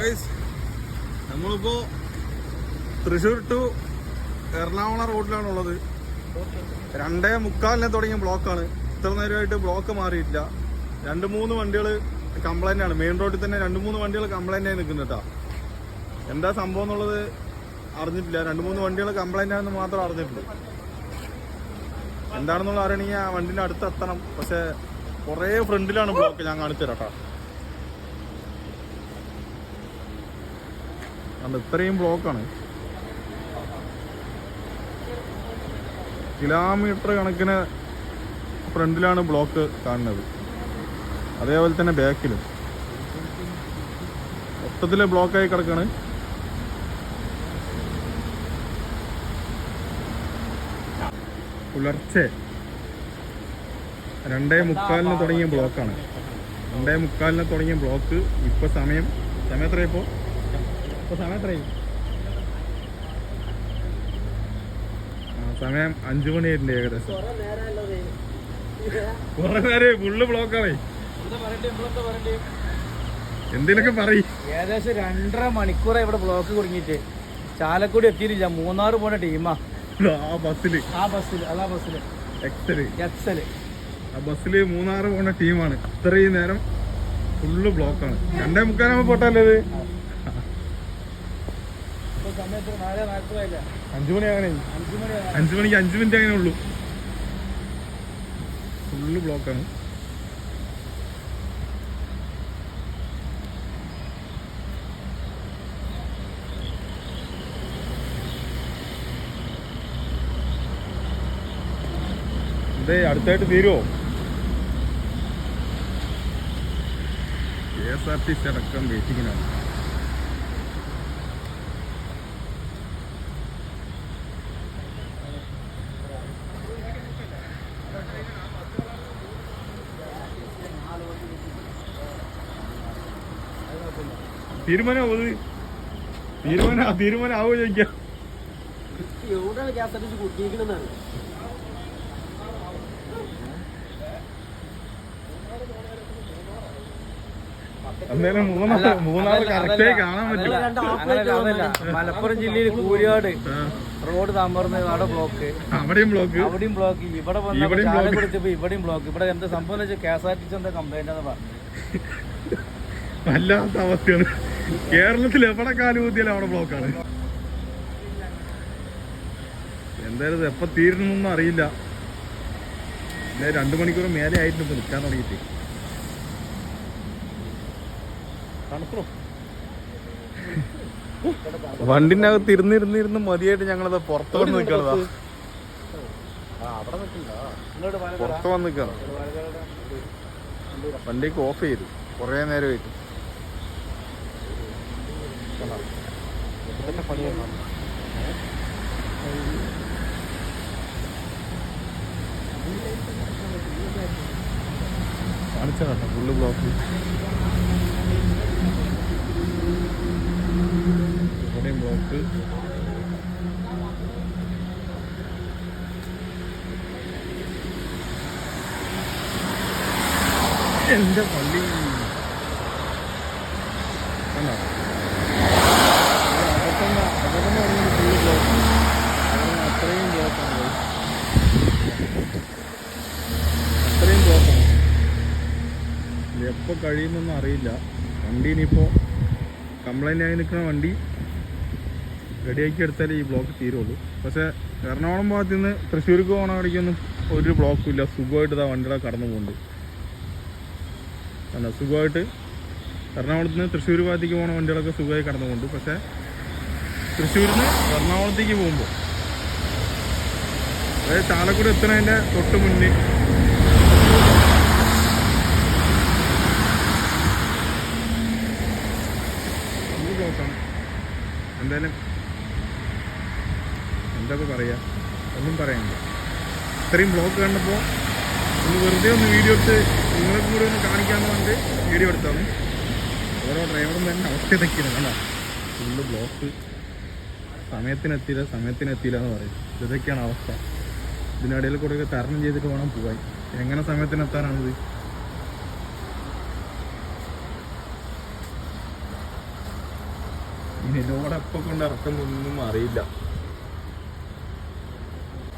Guys നമ്മളിപ്പോ Thrissur to Ernakulam റോഡിലാണ് ഉള്ളത് രണ്ടേ മുക്കാലിനെ തുടങ്ങിയ ബ്ലോക്കാണ് ഇത്ര നേരമായിട്ട് ബ്ലോക്ക് മാറിയിട്ടില്ല. രണ്ട് മൂന്ന് വണ്ടികൾ കംപ്ലൈന്റ് ആണ്. മെയിൻ റോഡിൽ തന്നെ രണ്ട് മൂന്ന് വണ്ടികൾ കംപ്ലൈന്റ് ആയി നിൽക്കുന്നുട്ടാ എന്താ സംഭവം എന്നുള്ളത് അറിഞ്ഞിട്ടില്ല. രണ്ട് മൂന്ന് വണ്ടികൾ കംപ്ലൈന്റ് ആണെന്ന് മാത്രം അറിഞ്ഞിട്ടുണ്ട്. എന്താണെന്നുള്ള അറിയണമെങ്കിൽ ആ വണ്ടിന്റെ അടുത്ത് എത്തണം പക്ഷെ കുറേ ഫ്രണ്ടിലാണ് ബ്ലോക്ക് ഞാൻ കാണിച്ചു തരാം കേട്ടോ കണ്ടോ, ഇത്രയും ബ്ലോക്കാണ്. കിലോമീറ്റർ കണക്കിന് ഫ്രണ്ടിലാണ് ബ്ലോക്ക് കാണുന്നത്. അതേപോലെ തന്നെ ബാക്കിലും. മൊത്തത്തിൽ ബ്ലോക്കായി കിടക്കാണ്. പുലർച്ചെ രണ്ടേ മുക്കാലിന് തുടങ്ങിയ ബ്ലോക്കാണ്. രണ്ടേ മുക്കാലിന് തുടങ്ങിയ ബ്ലോക്ക്. ഇപ്പൊ സമയം സമയം എത്രയാ ഇപ്പോ ഇപ്പൊ? സമയം എത്രയായി ആ, സമയം അഞ്ചു മണിയായിട്ടുണ്ട് ഏകദേശം. കുറെ നേരം ഫുള്ള് ബ്ലോക്കാണേ എന്തേലൊക്കെ പറയും? ഏകദേശം രണ്ടര മണിക്കൂറായി ഇവിടെ ബ്ലോക്ക് കുടുങ്ങിയിട്ട്. ചാലക്കുടി എത്തിയിട്ടില്ല. മൂന്നാറ് പോണ ടീമാ ആ. ബസ്സിൽ. ആ ബസ്സിൽ അതാ ബസ്സിൽ. എക്സൽ. എക്സൽ. ആ ബസ്സിൽ മൂന്നാറ് പോണ ടീമാണ് ഇത്രയും നേരം ഫുള്ള് ബ്ലോക്കാണ് രണ്ടേ മുക്കാലാകുമ്പോ പോട്ടല്ലേ അഞ്ചു മണി അങ്ങനെ അഞ്ചു മണി അഞ്ചു മണിക്ക് അഞ്ചു മിനിറ്റ് അങ്ങനെ ഉള്ളൂ. ഫുള്ള് ബ്ലോക്കാണ് എന്തേ അടുത്തായിട്ട് തീരുമോ K S R T C അടക്കം വെയിറ്റിങ്ങിനാണ്. തീരുമാനം തീരുമാനം ആവുമോ ചോദിക്കാം. കാണാൻ പറ്റും. മലപ്പുറം ജില്ലയിൽ കൂരിയാട് റോഡ് താമർന്ന് അവിടെ ബ്ലോക്ക് അവിടെയും ബ്ലോക്ക് അവിടെയും ബ്ലോക്ക് ഇവിടെ വന്ന്. ചാലക്കുടി ഇവിടെയും ബ്ലോക്ക് ഇവിടെ എന്താ സംഭവം K S R T C എന്താ കംപ്ലൈന്റ് എന്ന് പറഞ്ഞു. വല്ലാത്ത അവസ്ഥയാണ്. കേരളത്തിൽ എവിടെ കാലുകൂത്തിയാലും അവിടെ ബ്ലോക്കാണ് എന്തായാലും എപ്പൊ തീരുന്നൊന്നും അറിയില്ല. രണ്ടു മണിക്കൂർ മേലെ ആയിട്ട് ഇപ്പൊ നിൽക്കാൻ തുടങ്ങിയിട്ട്. തണുപ്പോ അകത്ത് ഇരുന്നിരുന്നിരുന്ന് മതിയായിട്ട് ഞങ്ങളത് പുറത്ത് വന്ന് നിൽക്കണതാ പുറത്ത് വന്ന് നിൽക്കണം വണ്ടിക്ക് ഓഫ് ചെയ്തു. കുറേ നേരമായിട്ട്. കാണിച്ചാ ഫുള്ള് ബ്ലോക്ക്. ഇവിടെയും ബ്ലോക്ക്. എന്റെ പള്ളി. കണ്ടോ? എപ്പോൾ കഴിയുമെന്നൊന്നും അറിയില്ല. വണ്ടി ഇനിയിപ്പോൾ കംപ്ലൈന്റ് ആയി നിൽക്കുന്ന വണ്ടി റെഡിയാക്കി എടുത്താലേ ഈ ബ്ലോക്ക് തീരുള്ളൂ. പക്ഷേ എറണാകുളം ഭാഗത്ത് നിന്ന് തൃശ്ശൂർക്ക് പോകണ വഴിക്കൊന്നും ഒരു ബ്ലോക്കും ഇല്ല. സുഖമായിട്ട് ഇതാ വണ്ടിയുടെ കടന്നു പോകുന്നുണ്ട് അല്ല സുഖമായിട്ട് എറണാകുളത്ത് നിന്ന് തൃശ്ശൂർ ഭാഗത്തേക്ക് പോകുന്ന വണ്ടികളൊക്കെ സുഖമായി കടന്നു പോകുന്നുണ്ട് പക്ഷേ തൃശ്ശൂരിൽ നിന്ന് എറണാകുളത്തേക്ക് പോകുമ്പോൾ അതായത് ചാലക്കുടി എത്തുന്നതിന്റെ തൊട്ട് മുന്നിൽ ഈ ബ്ലോക്കാണ് എന്തായാലും എന്തൊക്കെ പറയാ? ഒന്നും പറയാനില്ല. ഇത്രയും ബ്ലോക്ക് കണ്ടപ്പോൾ ഒന്ന് വെറുതെ ഒന്ന് വീഡിയോ എടുത്ത് നിങ്ങളെ കൂടെ ഒന്ന് കാണിക്കാന്ന് പറഞ്ഞിട്ട് വീഡിയോ എടുത്താണ് ഓരോ ഡ്രൈവറും തന്നെ അവസ്ഥ ഇതൊക്കെയാണ് കണ്ടോ? ഫുള്ള് ബ്ലോക്ക് സമയത്തിനെത്തിയില്ല സമയത്തിനെത്തിയില്ല എന്ന് പറയും. ഇതൊക്കെയാണ് അവസ്ഥ. ഇതിനിടയിൽ കൂടെ തരണം ചെയ്തിട്ട് വേണം പോകാൻ എങ്ങനെ സമയത്തിനെത്താനാണിത്? ഇതിനോട് എപ്പോൾ കൊണ്ട് ഇറക്കുന്നൊന്നും അറിയില്ല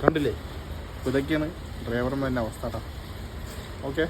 കണ്ടില്ലേ? ഇതൊക്കെയാണ് ഡ്രൈവർമാരുടെ അവസ്ഥ ഓക്കെ